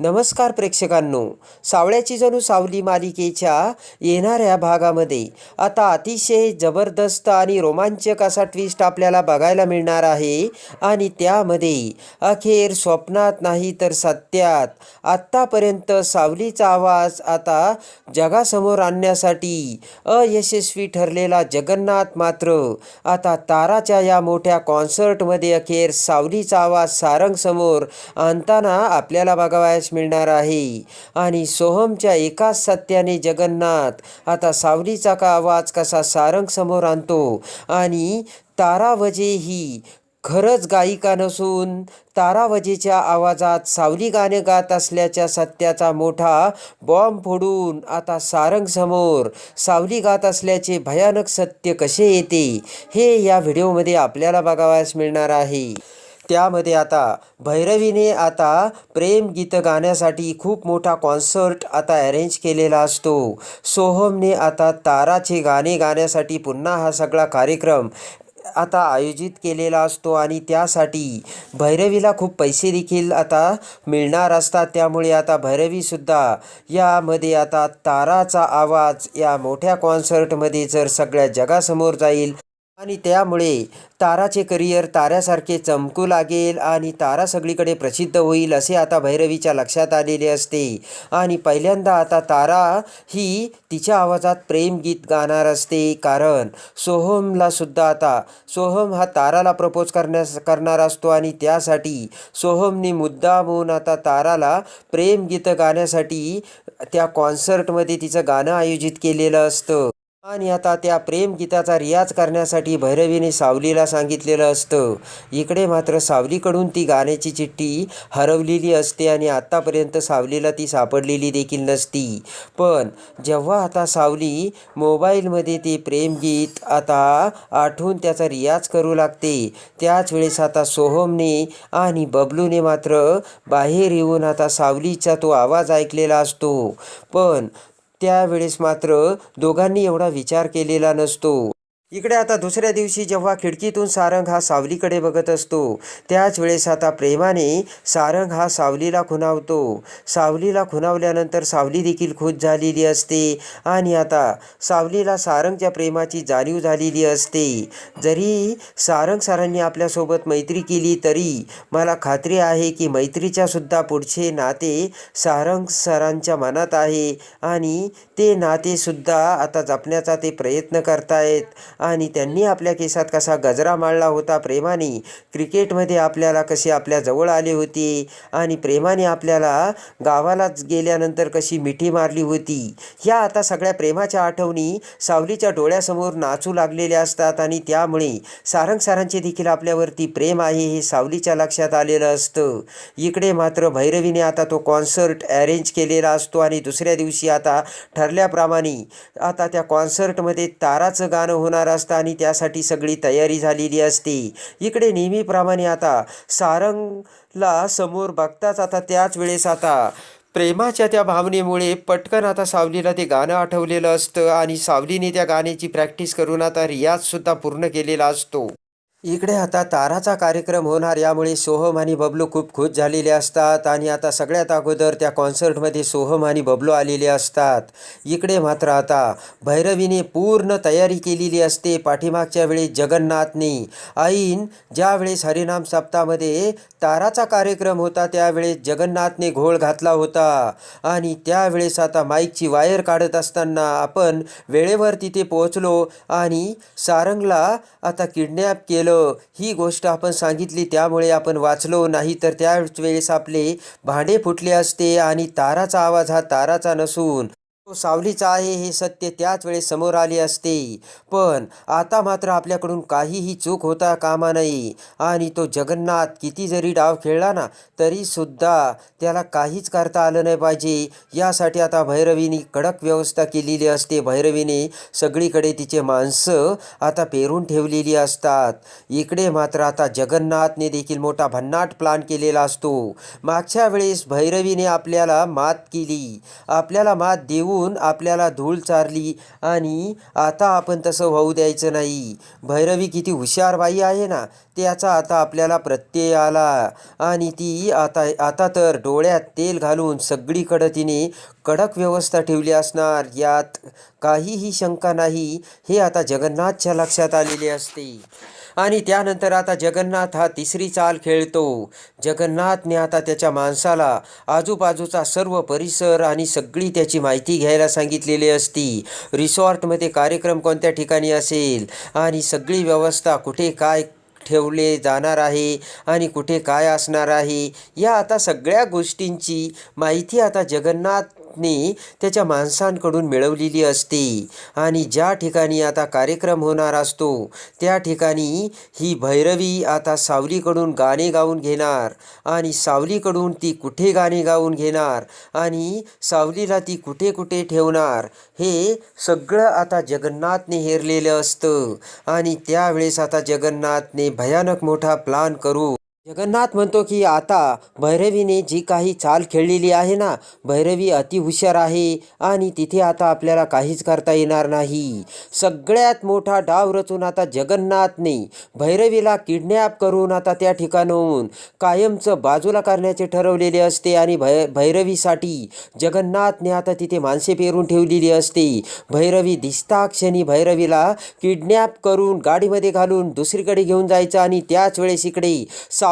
नमस्कार प्रेक्षकांनो. सावळ्याची जणू सावली मालिकेच्या येणाऱ्या भागामध्ये आता अतिशय जबरदस्त आणि रोमांचक असा ट्विस्ट आपल्याला बघायला मिळणार आहे आणि त्यामध्ये अखेर स्वप्नात नाही तर सत्यात. आत्तापर्यंत सावलीचा आवाज आता जगासमोर आणण्यासाठी अयशस्वी ठरलेला जगन्नाथ मात्र आता ताराच्या या मोठ्या कॉन्सर्टमध्ये अखेर सावलीचा आवाज सारंगसमोर आणताना आपल्याला बघावयास मिळणार आहे. आणि सोहमच्या एकाच सत्याने जगन्नाथ आता सावलीचा का आवाज कसा सारंग समोर आणतो? आणि तारावजे ही खरंच गायिका नसून तारावजेच्या आवाजात सावली गाणे गात असल्याच्या सत्याचा मोठा बॉम्ब फोडून आता सारंग समोर सावली गात असल्याचे भयानक सत्य कसे येते हे या व्हिडिओमध्ये आपल्याला बघावयास मिळणार आहे. त्यामध्ये आता भैरवीने आता प्रेम गीतं गाण्यासाठी खूप मोठा कॉन्सर्ट आता अरेंज केलेला असतो. सोहमने आता ताराचे गाणे गाण्यासाठी पुन्हा हा सगळा कार्यक्रम आता आयोजित केलेला असतो आणि त्यासाठी भैरवीला खूप पैसे देखील आता मिळणार असतात. त्यामुळे आता भैरवीसुद्धा यामध्ये आता ताराचा आवाज या मोठ्या कॉन्सर्टमध्ये जर सगळ्या जगासमोर जाईल आणि त्यामुळे ताराचे करिअर ताऱ्यासारखे चमकू लागेल आणि तारा सगळीकडे प्रसिद्ध होईल असे आता भैरवीच्या लक्षात आलेले असते. आणि पहिल्यांदा आता तारा ही तिच्या आवाजात प्रेमगीत गाणार असते कारण सोहमला सुद्धा आता सोहम हा ताराला प्रपोज करण्यास करणार असतो आणि त्यासाठी सोहमने मुद्दामून आता ताराला प्रेमगीतं गाण्यासाठी त्या कॉन्सर्टमध्ये तिचं गाणं आयोजित केलेलं असतं. आणि आता त्या प्रेमगीताचा रियाज करण्यासाठी भैरवीने सावलीला सांगितलेलं असतं. इकडे मात्र सावलीकडून ती गाण्याची चिठ्ठी हरवलेली असते आणि आत्तापर्यंत सावलीला ती सापडलेली देखील नसती. पण जेव्हा आता सावली मोबाईलमध्ये ते प्रेमगीत आता आठवून त्याचा रियाज करू लागते त्याच वेळेस आता सोहमने आणि बबलूने मात्र बाहेर येऊन आता सावलीचा तो आवाज ऐकलेला असतो. पण त्यावेळेस मात्र दोघांनी एवढा विचार केलेला नसतो. इकडे आता दुसऱ्या दिवशी जेव्हा खिडकीतून सारंग हा सावलीकडे बघत असतो त्याच वेळेस आता प्रेमाने सारंग हा सावलीला खुणावतो. सावलीला खुणावल्यानंतर सावली देखील खुश झालेली असते आणि आता सावलीला सारंगच्या प्रेमाची जाणीव झालेली असते. जरी सारंग सरांनी आपल्यासोबत मैत्री केली तरी मला खात्री आहे की मैत्रीच्यासुद्धा पुढचे नाते सारंग सरांच्या मनात आहे आणि ते नातेसुद्धा आता जपण्याचा ते प्रयत्न करतायत. आणि त्यांनी आपल्या केसात कसा गजरा माळला होता प्रेमाने. क्रिकेटमध्ये आपल्याला कसे आपल्या जवळ आले होते आणि प्रेमाने आपल्याला गावालाच गेल्यानंतर कशी मिठी मारली होती. ह्या आता सगळ्या प्रेमाच्या आठवणी सावलीच्या डोळ्यासमोर नाचू लागलेल्या असतात आणि त्यामुळे सारंग सारांचे देखील आपल्यावरती प्रेम आहे हे सावलीच्या लक्षात आलेलं असतं. इकडे मात्र भैरवीने आता तो कॉन्सर्ट अरेंज केलेला असतो आणि दुसऱ्या दिवशी आता ठरल्याप्रमाणे आता त्या कॉन्सर्टमध्ये ताराचं गाणं होणार असतं आणि त्यासाठी सगळी तयारी झालेली असते. इकडे नेहमीप्रमाणे आता सारंगला समोर बघताच आता त्याच वेळेस आता प्रेमाच्या त्या भावनेमुळे पटकन आता सावलीला ते गाणं आठवलेलं असतं आणि सावलीने त्या गाण्याची प्रॅक्टिस करून आता रियाजसुद्धा पूर्ण केलेला असतो. इकडे आता ताराचा कार्यक्रम होणार यामुळे सोहम आणि बबलू खूप खुश झालेले असतात आणि आता सगळ्यात अगोदर त्या कॉन्सर्टमध्ये सोहम आणि बबलू आलेले असतात. इकडे मात्र आता भैरवीने पूर्ण तयारी केलेली असते. पाठीमागच्या वेळी जगन्नाथने ऐन ज्यावेळेस हरिनाम सप्तामध्ये ताराचा कार्यक्रम होता त्यावेळेस जगन्नाथने घोळ घातला होता आणि त्यावेळेस आता माईकची वायर काढत असताना आपण वेळेवर तिथे पोहोचलो आणि सारंगला आता किडनॅप केलं. ही गोष्ट आपण सांगितली त्यामुळे आपण वाचलो. नाही तर त्याच वेळेस आपले भांडे फुटले असते आणि ताराचा आवाज हा ताराचा नसून तो सावलीचा आहे हे सत्य त्याच वेळेस समोर आले असते. पण आता मात्र आपल्याकडून काहीही चूक होता कामा नये. आणि तो जगन्नाथ किती जरी डाव खेळला ना तरी सुद्धा त्याला काहीच करता आलं नाही पाहिजे. यासाठी आता भैरवीने कडक व्यवस्था केलेली असते. भैरवीने सगळीकडे तिचे माणसं आता पेरून ठेवलेली असतात. इकडे मात्र आता जगन्नाथने देखील मोठा भन्नाट प्लान केलेला असतो. मागच्या वेळेस भैरवीने आपल्याला मात केली. आपल्याला मात देऊ होऊन आपल्याला धूळ चारली आणि आता आपण तसं होऊ द्यायचं नाही. भैरवी किती हुशार बाई आहे ना त्याचा आता आपल्याला प्रत्यय आला. आणि ती आता आता तर डोळ्यात तेल घालून सगळीकडं तिने कडक व्यवस्था ठेवली असणार. यात काहीही शंका नाही हे आता जगन्नाथच्या लक्षात आलेले असते. आणि त्यानंतर आता जगन्नाथ हा तिसरी चाल खेळतो. जगन्नाथने आता त्याच्या माणसाला आजूबाजूचा सर्व परिसर आणि सगळी त्याची माहिती घ्यायला सांगितलेली असती. रिसॉर्टमध्ये कार्यक्रम कोणत्या ठिकाणी असेल आणि सगळी व्यवस्था कुठे काय ठेवले जाणार आहे आणि कुठे काय असणार आहे या आता सगळ्या गोष्टींची माहिती आता जगन्नाथ पत्नी त्याच्या माणसांकडून मिळवलेली असते. आणि ज्या ठिकाणी आता कार्यक्रम होणार असतो त्या ठिकाणी ही भैरवी आता सावलीकडून गाणे गाऊन घेणार. आणि सावलीकडून ती कुठे गाणे गाऊन घेणार? आणि सावलीला ती कुठे कुठे ठेवणार? हे सगळं आता जगन्नाथने हेरलेलं असतं. आणि त्यावेळेस आता जगन्नाथने भयानक मोठा प्लान करू जगन्नाथ म्हणतो की आता भैरवीने जी काही चाल खेळलेली आहे ना भैरवी अति हुशार आहे आणि तिथे आता आपल्याला काहीच करता येणार नाही. सगळ्यात मोठा डाव रचून आता जगन्नाथने भैरवीला किडनॅप करून आता त्या ठिकाणाहून कायमचं बाजूला करण्याचे ठरवलेले असते आणि भै भैरवीसाठी जगन्नाथने आता तिथे माणसे पेरून ठेवलेली असते. भैरवी दिसताक्षणी भैरवीला किडनॅप करून गाडीमध्ये घालून दुसरीकडे घेऊन जायचं आणि त्याच वेळेस इकडे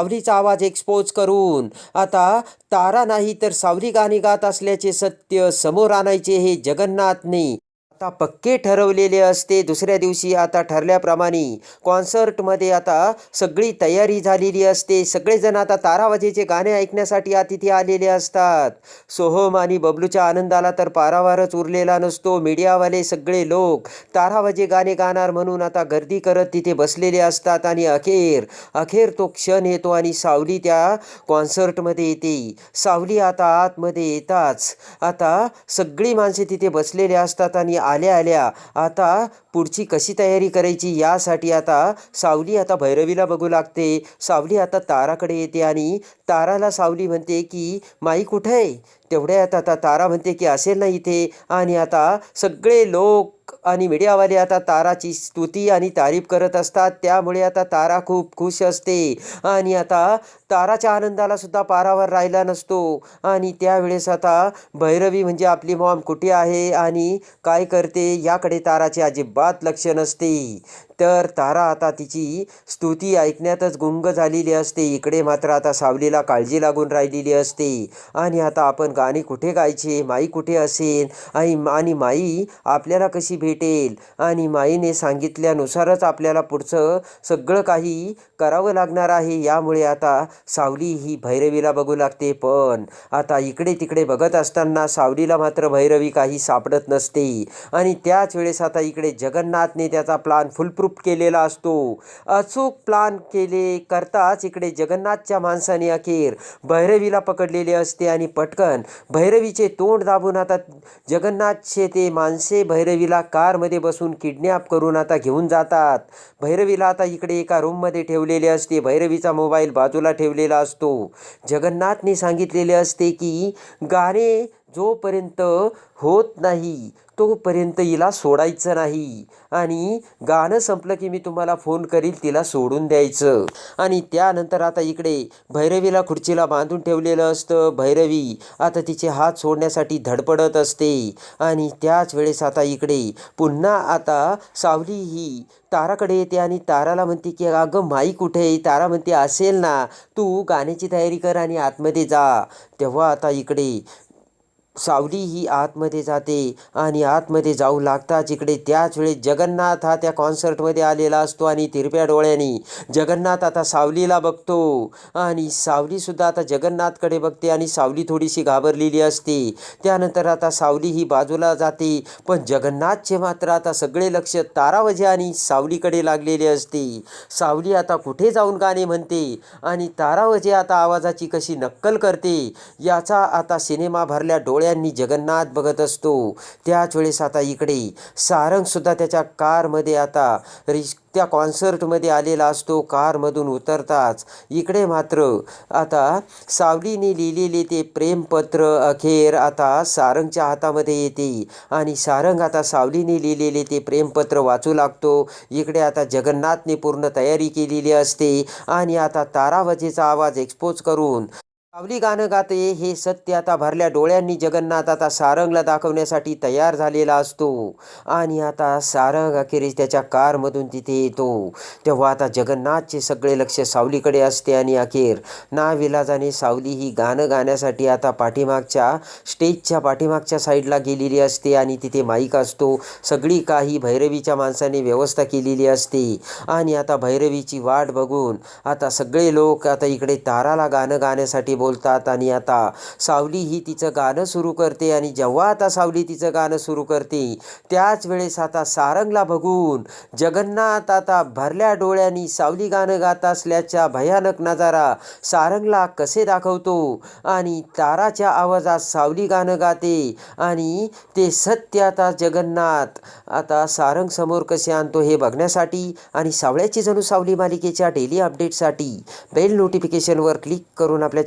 सावरीचा आवाज एक्सपोज करून आता तारा नाही तर सावली गाणी गात असल्याचे सत्य समोर आणायचे हे जगन्नाथने. आता पक्के ठरवलेले असते. दुसऱ्या दिवशी आता ठरल्याप्रमाणे कॉन्सर्टमध्ये आता सगळी तयारी झालेली असते. सगळेजण आता तारावाजेचे गाणे ऐकण्यासाठी तिथे आलेले असतात. सोहम आणि बबलूच्या आनंदाला तर पारावारच उरलेला नसतो. मीडियावाले सगळे लोक तारावाजे गाणे गाणार म्हणून आता गर्दी करत तिथे बसलेले असतात आणि अखेर अखेर तो क्षण येतो आणि सावली त्या कॉन्सर्टमध्ये येते. सावली आता आतमध्ये येताच आता सगळी माणसे तिथे बसलेले असतात आणि आल्या आल्या. आता पुढची कशी तयारी करायची यासाठी आता सावली आता भैरवीला बघू लागते. सावली आता ताराकडे येते आणि ताराला सावली म्हणते की माई कुठे आहे? तेवढ्यात आता तारा म्हणते की असेल ना इथे. आणि आता सगळे लोक आणि मीडियावाले आता ताराची स्तुती आणि तारीफ करत असतात. त्यामुळे आता तारा खूप खुश असते. आणि आता ताराच्या आनंदाला सुद्धा पारावर राहिला नसतो. आणि त्यावेळेस आता भैरवी म्हणजे आपली मॉम कुठे आहे आणि काय करते याकडे ताराचे अजिबात लक्ष नसते. तर तारा आता तिची स्तुती ऐकण्यातच गुंग झालेली असते. इकडे मात्र आता सावलीला काळजी लागून राहिलेली असते. आणि आता आपण गाणी कुठे गायचे? माई कुठे असेल आणि माई आपल्याला कशी भेट भेटेल. आणि माईने सांगितल्यानुसारच आपल्याला पुढचं सगळं काही करावं लागणार आहे. यामुळे आता सावली ही भैरवीला बघू लागते पण आता इकडे तिकडे बघत असताना सावलीला मात्र भैरवी काही सापडत नसते. आणि त्याच वेळेस आता इकडे जगन्नाथने त्याचा प्लान फुलप्रूफ केलेला असतो. अचूक प्लान केले करताच इकडे जगन्नाथच्या माणसाने अखेर भैरवीला पकडलेले असते. आणि पटकन भैरवीचे तोंड दाबून आता जगन्नाथचे ते माणसे भैरवीला कारमध्ये बसून किडनॅप करून आता घेऊन जातात. भैरवीला आता इकडे एका रूममध्ये ठेवलेले असते. भैरवीचा मोबाईल बाजूला ठेवलेला असतो. जगन्नाथने सांगितलेले असते की गाणे जोपर्यंत होत नाही तोपर्यंत हिला सोडायचं नाही. आणि गाणं संपलं की मी तुम्हाला फोन करील तिला सोडून द्यायचं. आणि त्यानंतर आता इकडे भैरवीला खुर्चीला बांधून ठेवलेलं असतं भैरवी. आता तिचे हात सोडण्यासाठी धडपडत असते. आणि त्याच वेळेस आता इकडे पुन्हा आता सावली ही ताराकडे येते आणि ताराला म्हणते की अगं माई कुठे आहे? तारा म्हणते असेल ना तू गाण्याची तयारी कर आणि आतमध्ये जा. तेव्हा आता इकडे सावली ही आतमध्ये जाते आणि आतमध्ये जाऊ लागताच इकडे त्याच वेळेस जगन्नाथ हा त्या कॉन्सर्टमध्ये आलेला असतो आणि तिरप्या डोळ्यांनी जगन्नाथ आता सावलीला बघतो. आणि सावलीसुद्धा आता जगन्नाथकडे बघते आणि सावली थोडीशी घाबरलेली असते. त्यानंतर आता सावली ही बाजूला जाते. पण जगन्नाथचे मात्र आता सगळे लक्ष तारावजे आणि सावलीकडे लागलेले असते. सावली आता कुठे जाऊन गाणे म्हणते? आणि तारावजे आता आवाजाची कशी नक्कल करते? याचा आता सिनेमा भरल्या डोळ्या डोळ्यांनी जगन्नाथ बघत असतो. त्याच वेळेस आता इकडे सारंगसुद्धा त्याच्या कारमध्ये आता रिश त्या कॉन्सर्टमध्ये आलेला असतो. कारमधून उतरताच. इकडे मात्र आता सावलीने लिहिलेले ते प्रेमपत्र अखेर आता सारंगच्या हातामध्ये येते. आणि सारंग आता सावलीने लिहिलेले ते प्रेमपत्र वाचू लागतो. इकडे आता जगन्नाथने पूर्ण तयारी केलेली असते. आणि आता तारावजेचा आवाज एक्सपोज करून सावली गाणं गाते हे सत्य आता भरल्या डोळ्यांनी जगन्नाथ आता सारंगला दाखवण्यासाठी तयार झालेला असतो. आणि आता सारंग अखेरीस त्याच्या कारमधून तिथे येतो. तेव्हा आता जगन्नाथचे सगळे लक्ष सावलीकडे असते आणि अखेर नाविलाजाने सावली ही गाणं गाण्यासाठी आता पाठीमागच्या स्टेजच्या पाठीमागच्या साईडला गेलेली असते आणि तिथे माईक असतो. सगळी काही भैरवीच्या माणसाने व्यवस्था केलेली असते. आणि आता भैरवीची वाट बघून आता सगळे लोक आता इकडे ताराला गाणं गाण्यासाठी बोलतात आणि आता सावली ही तिचं गाणं सुरू करते आणि जेव्हा आता सावली तिचं गाणं सुरू करते त्याच वेळेस आता सारंगला बघून जगन्नाथ आता भरल्या डोळ्यांनी सावली गाणं गात असल्याचा भयानक नजारा सारंगला कसे दाखवतो आणि ताराच्या आवाजात सावली गाणं गाते आणि ते सत्य आता जगन्नाथ आता सारंग समोर कसे आणतो हे बघण्यासाठी आणि सावळ्याची जणू सावली मालिकेच्या डेली अपडेटसाठी बेल नोटिफिकेशनवर क्लिक करून आपल्या